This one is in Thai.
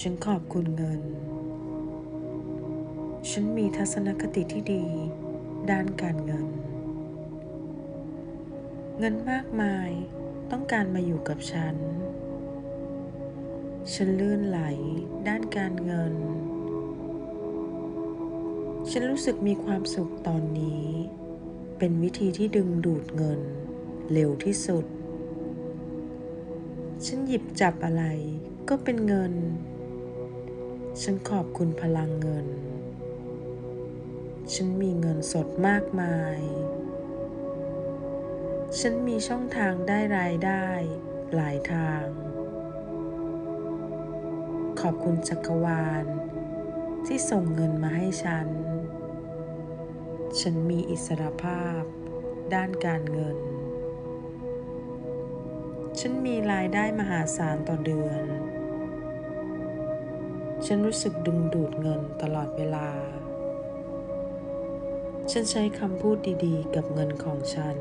ฉันขอบคุณเงิน ฉันมีทัศนคติที่ดี ด้านการเงิน เงินมากมายต้องการมาอยู่กับฉัน ฉันลื่นไหลด้านการเงิน ฉันรู้สึกมีความสุขตอนนี้ เป็นวิธีที่ดึงดูดเงิน เร็วที่สุด ฉันหยิบจับอะไรก็เป็นเงิน ฉันขอบคุณพลังเงิน ฉันมีเงินสดมากมาย ฉันมีช่องทางได้รายได้หลายทาง ขอบคุณจักรวาล ที่ส่งเงินมาให้ฉัน ฉันมีอิสรภาพด้านการเงิน ฉันมีรายได้มหาศาลต่อเดือน ฉันรู้สึกดึงดูดเงินตลอดเวลา ฉันใช้คำพูดดีๆ กับเงินของฉัน